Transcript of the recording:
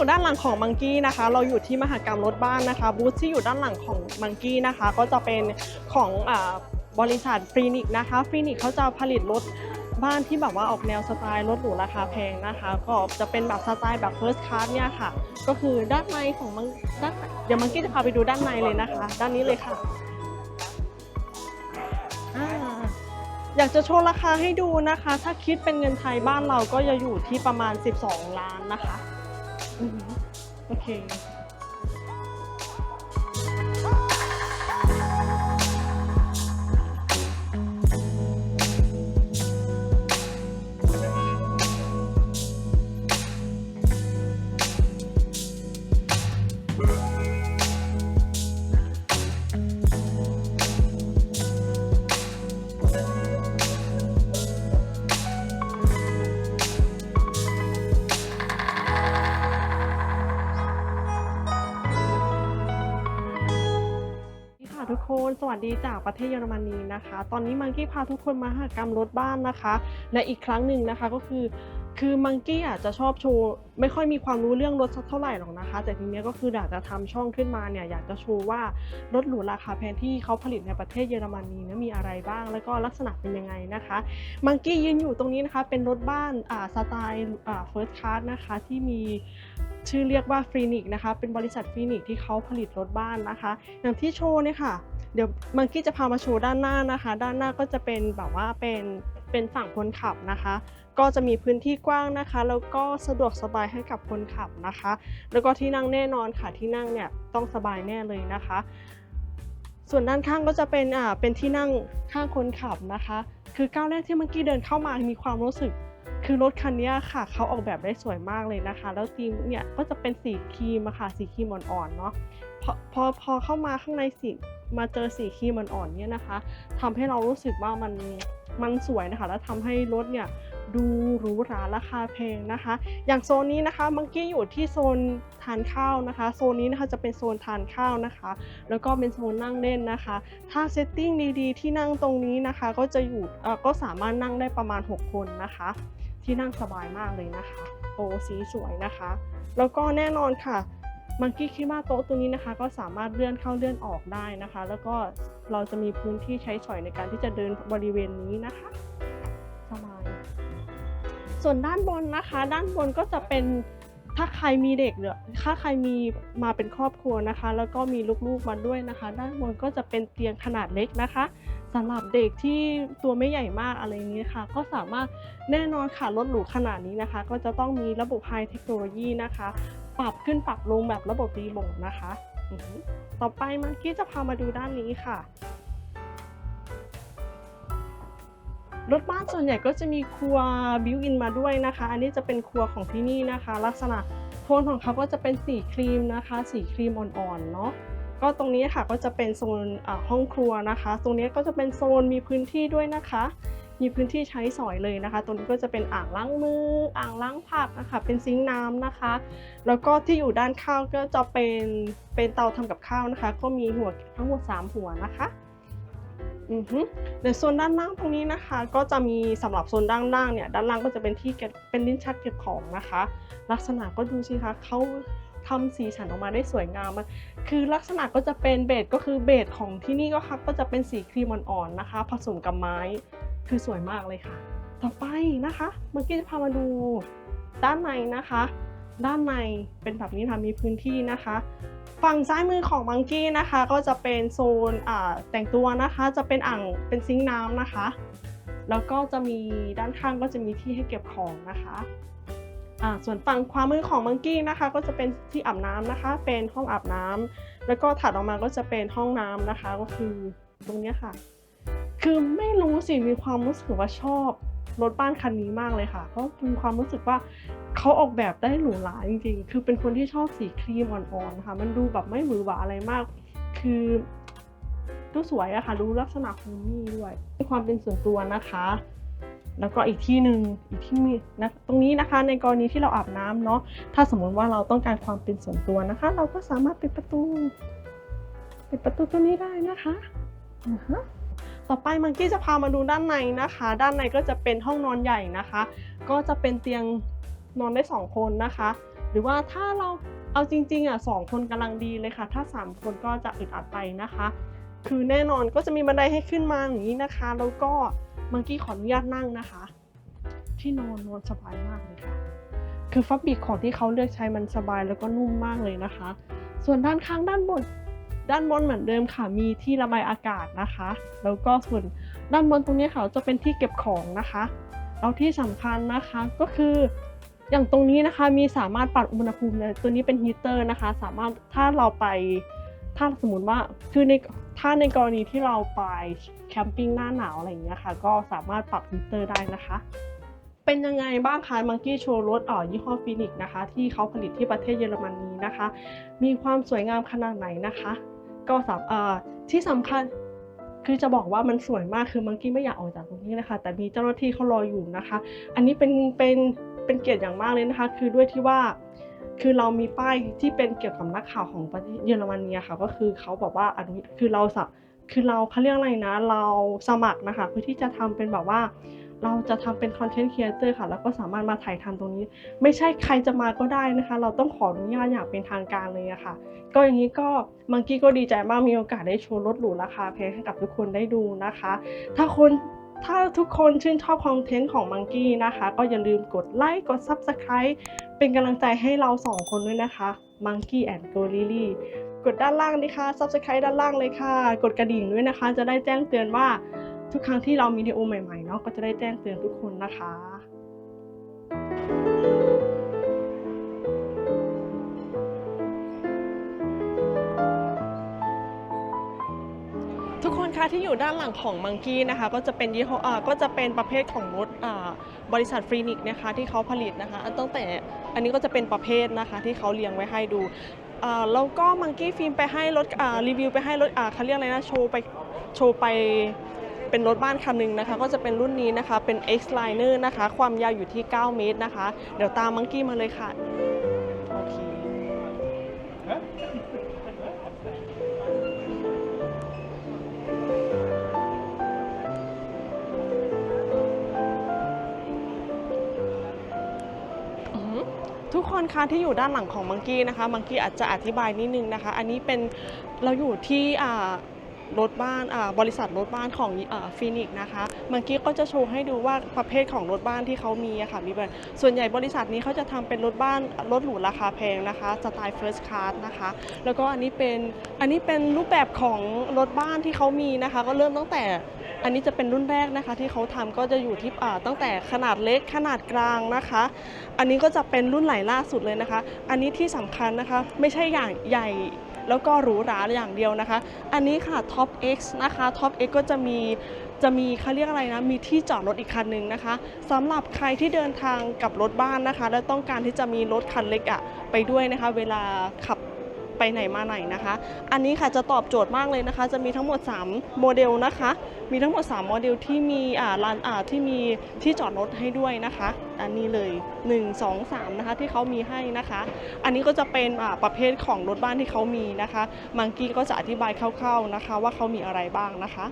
อยู่ด้านหลังของมังกี้นะคะ เราอยู่ที่มหกรรมรถบ้านนะคะ บูธที่อยู่ด้านหลังของมังกี้นะคะ ก็จะเป็นของอบริษัทฟรีนิกนะคะฟรีนิกเขาจะผลิตรถบ้านที่แบบว่าออกแนวสไตล์รถหรูราคาแพงนะคะ ก็จะเป็นแบบสไตล์แบบ first class เนี่ยค่ะ ก็คือด้านในของมังด้านเดี๋ยวมังกี้จะพาไปดูด้านในเลยนะคะ ด้านนี้เลยค่ะอ่าอยากจะโชว์ราคาให้ดูนะคะ ถ้าคิดเป็นเงินไทยบ้านเราก็จะอยู่ที่ประมาณ 12 ล้านนะคะ อือ สวัสดีจากประเทศเยอรมนีนะคะ ตอนนี้มังกี้พาทุกคนมาหากรรมรถบ้านนะคะ และอีกครั้งหนึ่งนะคะก็คือ คือมังกี้อาจจะชอบโชว์ไม่ค่อยมีความรู้เรื่องรถสักเท่าไหร่หรอกนะคะ แต่ทีนี้ก็คืออยากจะทำช่องขึ้นมาเนี่ยอยากจะโชว์ว่ารถหรูราคาแพงที่เขาผลิตในประเทศเยอรมนีเนี่ยมีอะไรบ้าง แล้วก็ลักษณะเป็นยังไงนะคะมังกี้ยืนอยู่ตรงนี้นะคะเป็นรถบ้านอ่าสไตล์อ่าเฟิร์สคลาสนะคะที่มีชื่อเรียกว่าฟรีนิกนะคะ เป็นบริษัทฟรีนิกที่เขาผลิตรถบ้านนะคะ อย่างที่โชว์เนี่ยค่ะ เดี๋ยวมังกี้จะพามาโชว์ด้านหน้านะคะ ด้านหน้าก็จะเป็นแบบว่าเป็นเป็นฝั่งคนขับนะคะ ก็จะมีพื้นที่กว้างนะคะ แล้วก็สะดวกสบายให้กับคนขับนะคะ แล้วก็ที่นั่งแน่นอนค่ะที่นั่งเนี่ยต้องสบายแน่เลยนะคะ ส่วนด้านข้างก็จะเป็นอ่าเป็นที่นั่งข้างคนขับนะคะ คือก้าวแรกที่มื่อกี้เดินเข้ามามีความรู้สึกคือรถคันนี้ค่ะเขาออกแบบได้สวยมากเลยนะคะ แล้วธีมเนี่ยก็จะเป็นสีครีมอะค่ะสีครีมอ่อนๆเนาะ พอพอพอเข้ามาข้างในสีมาเจอสีครีมอ่อนๆเนี่ยนะคะทำให้เรารู้สึกว่ามันมันสวยนะคะ แล้วทำให้รถเนี่ยดูหรูหราราคาแพงนะคะ อย่างโซนนี้นะคะมังกี้อยู่ที่โซนทานข้าวนะคะ โซนนี้นะคะจะเป็นโซนทานข้าวนะคะ แล้วก็เป็นโซนนั่งเล่นนะคะ ถ้าเซตติ้งดีๆ ที่นั่งตรงนี้นะคะ ก็จะอยู่ก็สามารถนั่งได้ประมาณ 6 คนนะคะ ที่นั่งสบายมากเลยนะคะ โอ้สีสวยนะคะ แล้วก็แน่นอนค่ะ มังกี้คิดว่าโต๊ะตัวนี้นะคะ ก็สามารถเลื่อนเข้าเลื่อนออกได้นะคะ แล้วก็เราจะมีพื้นที่ใช้สอยในการที่จะเดินบริเวณนี้นะคะสบายส่วนด้านบนนะคะ ด้านบนก็จะเป็นถ้าใครมีเด็กหรือถ้าใครมีมาเป็นครอบครัวนะคะ แล้วก็มีลูกๆมาด้วยนะคะ ด้านบนก็จะเป็นเตียงขนาดเล็กนะคะสำหรับเด็กที่ตัวไม่ใหญ่มากอะไรนี้ค่ะ ก็สามารถแน่นอนค่ะรถหรูขนาดนี้นะคะ ก็จะต้องมีระบบไฮเทคโนโลยีนะคะ ปรับขึ้นปรับลงแบบระบบรีโมทนะคะ ต่อไปมังกี้จะพามาดูด้านนี้ค่ะ รถบ้านส่วนใหญ่ก็จะมีครัวบิวอินมาด้วยนะคะ อันนี้จะเป็นครัวของที่นี่นะคะ ลักษณะโทนของเขาก็จะเป็นสีครีมนะคะ สีครีมอ่อนๆเนาะก็ตรงนี้ค่ะก็จะเป็นโซนห้องครัวนะคะ ตรงนี้ก็จะเป็นโซนมีพื้นที่ด้วยนะคะ มีพื้นที่ใช้สอยเลยนะคะ ตรงนี้ก็จะเป็นอ่างล้างมือ อ่างล้างผักนะคะ เป็นซิงค์น้ำนะคะ แล้วก็ที่อยู่ด้านข้างก็จะเป็นเป็นเตาทำกับข้าวนะคะ ก็มีหัวทั้งหมด3หัวนะคะอือฮึเดี๋ยวโซนด้านล่างตรงนี้นะคะ ก็จะมีสำหรับโซนด้านล่างเนี่ยด้านล่างก็จะเป็นที่เก็บเป็นลิ้นชักเก็บของนะคะ ลักษณะก็ดูสิคะเขาทำสีสันออกมาได้สวยงามมากคือลักษณะก็จะเป็นเบสก็คือเบสของที่นี่ก็ค่ะก็จะเป็นสีครีมอ่อนๆนะคะ ผสมกับไม้ คือสวยมากเลยค่ะ ต่อไปนะคะ เมื่อกี้จะพามาดูด้านในนะคะ ด้านในเป็นแบบนี้ค่ะมีพื้นที่นะคะ ฝั่งซ้ายมือของมังกี้นะคะ ก็จะเป็นโซนแต่งตัวนะคะ จะเป็นอ่างเป็นซิงค์น้ำนะคะ แล้วก็จะมีด้านข้างก็จะมีที่ให้เก็บของนะคะส่วนฝั่งขวามือของมังกี้นะคะ ก็จะเป็นที่อาบน้ำนะคะ เป็นห้องอาบน้ำแล้วก็ถัดออกมาก็จะเป็นห้องน้ำนะคะ ก็คือตรงนี้ค่ะ คือไม่รู้สิมีความรู้สึกว่าชอบรถบ้านคันนี้มากเลยค่ะ เพราะมีความรู้สึกว่าเขาออกแบบได้หรูหราจริงๆ คือเป็นคนที่ชอบสีครีมอ่อนๆค่ะ มันดูแบบไม่หวือหวาอะไรมาก คือดูสวยอะค่ะ ดูลักษณะโฮมมี่ด้วยมีความเป็นส่วนตัวนะคะ แล้วก็อีกที่หนึ่งอีกที่มีนะตรงนี้นะคะ ในกรณีที่เราอาบน้ำเนาะ ถ้าสมมติว่าเราต้องการความเป็นส่วนตัวนะคะ เราก็สามารถปิดประตู ปิดประตูตัวนี้ได้นะคะ อือฮะ ต่อไปมังกี้จะพามาดูด้านในนะคะ ด้านในก็จะเป็นห้องนอนใหญ่นะคะ ก็จะเป็นเตียงนอนได้ 2 คนนะคะ หรือว่าถ้าเราเอาจริงๆอะสองคนกำลังดีเลยค่ะ ถ้าสามคนก็จะอึดอัดไปนะคะ คือแน่นอนก็จะมีบันไดให้ขึ้นมาอย่างนี้นะคะ แล้วก็มังกี้ขออนุญาตนั่งนะคะ ที่นอนนอนสบายมากเลยค่ะ คือฟับบิกของที่เขาเลือกใช้มันสบายแล้วก็นุ่มมากเลยนะคะ ส่วนด้านข้างด้านบน ด้านบนเหมือนเดิมค่ะมีที่ระบายอากาศนะคะ แล้วก็ส่วนด้านบนตรงนี้ค่ะจะเป็นที่เก็บของนะคะแล้วที่สำคัญนะคะก็คืออย่างตรงนี้นะคะมีสามารถปรับอุณหภูมิเลยตัวนี้เป็นฮีเตอร์นะคะ สามารถถ้าเราไปถ้าสมมติว่าคือในถ้าในกรณีที่เราไปแคมปิ้งหน้าหนาวอะไรอย่างเงี้ยค่ะ ก็สามารถปรับฮีเตอร์ได้นะคะ เป็นยังไงบ้างคะมังกี้โชว์รถอ่อยี่ห้อฟินิกนะคะ ที่เขาผลิตที่ประเทศเยอรมนีนะคะ มีความสวยงามขนาดไหนนะคะ ก็สามที่สำคัญคือจะบอกว่ามันสวยมากคือมังกี้ไม่อยากออกจากตรงนี้นะคะ แต่มีเจ้าหน้าที่เขารออยู่นะคะ อันนี้เป็นเป็นเป็นเกียรติอย่างมากเลยนะคะ คือด้วยที่ว่าคือเรามีป้ายที่เป็นเกี่ยวกับนักข่าวของประเทศเยอรมนีค่ะ ก็คือเขาบอกว่าอันนี้คือเราสัคือเราเขาเรียกอะไรนะ เราสมัครนะคะ เพื่อที่จะทำเป็นแบบว่า เราจะทำเป็นคอนเทนต์ครีเอเตอร์ค่ะ แล้วก็สามารถมาถ่ายทำตรงนี้ ไม่ใช่ใครจะมาก็ได้นะคะ เราต้องขออนุญาตอย่างเป็นทางการเลยอะค่ะ ก็อย่างนี้ก็มังกี้ก็ดีใจมากมีโอกาสได้โชว์รถหรูราคาแพงให้กับทุกคนได้ดูนะคะ ถ้าคนถ้าทุกคนชื่นชอบคอนเทนต์ของมังกี้นะคะ ก็อย่าลืมกดไลค์กด Subscribe เป็นกำลังใจให้เราสองคนด้วยนะคะ Monkey and Go Lily กดด้านล่างนี่ค่ะ Subscribe ด้านล่างเลยค่ะ กดกระดิ่งด้วยนะคะ จะได้แจ้งเตือนว่า ทุกครั้งที่เรามีวิดีโอใหม่ๆเนาะก็จะได้แจ้งเตือนทุกคนนะคะทุกคนคะที่อยู่ด้านหลังของมังกี้นะคะก็จะเป็นยี่ห้อก็จะเป็นประเภทของรถบริษัทฟรีนิกนะคะที่เขาผลิตนะคะอันตั้งแต่อันนี้ก็จะเป็นประเภทนะคะที่เขาเรียงไว้ให้ดูแล้วก็มังกี้ฟิล์มไปให้รถรีวิวไปให้รถเขาเรียกอะไรนะโชว์ไปโชว์ไป เป็นรถบ้านคันหนึงนะคะ ก็จะเป็นรุ่นนี้นะคะ เป็น X Liner นะคะ ความยาวอยู่ที่ 9 เมตรนะคะ เดี๋ยวตามมังกี้มาเลยค่ะ โอเคทุกคนคะที่อยู่ด้านหลังของมังกี้นะคะ มังกี้อาจจะอธิบายนิดนึงนะคะ อันนี้เป็นเราอยู่ที่อ่า รถบ้านบริษัทรถบ้านของฟีนิกนะคะเมังกี้ก็จะโชว์ให้ดูว่าประเภทของรถบ้านที่เขามีค่ะมีแบบส่วนใหญ่บริษัทนี้เขาจะทำเป็นรถบ้านรถหรูราคาแพงนะคะสไตล์ First Class นะคะแล้วก็อันนี้เป็นอันนี้เป็นรูปแบบของรถบ้านที่เขามีนะคะ ก็เริ่มตั้งแต่อันนี้จะเป็นรุ่นแรกนะคะที่เขาทำก็จะอยู่ที่ตั้งแต่ขนาดเล็กขนาดกลางนะคะ อันนี้ก็จะเป็นรุ่นไหลล่าสุดเลยนะคะ อันนี้ที่สำคัญนะคะไม่ใช่อย่างใหญ่ แล้วก็หรูหราอย่างเดียวนะคะ อันนี้ค่ะ Top X นะคะ Top X ก็จะมีจะมีเขาเรียกอะไรนะ มีที่จอดรถอีกคันหนึ่งนะคะสำหรับใครที่เดินทางกับรถบ้านนะคะ และต้องการที่จะมีรถคันเล็กอะไปด้วยนะคะ เวลาขับไปไหนมาไหนนะคะ อันนี้ค่ะจะตอบโจทย์มากเลยนะคะ จะมีทั้งหมด 3 โมเดลนะคะ มีทั้งหมด 3 โมเดลที่มีอ่าลานอ่าที่มีที่จอดรถให้ด้วยนะคะ อันนี้เลย 1 2 3 นะคะที่เขามีให้นะคะ อันนี้ก็จะเป็นประเภทของรถบ้านที่เขามีนะคะ มังกี้ก็จะอธิบายคร่าวๆนะคะ ว่าเขามีอะไรบ้างนะคะ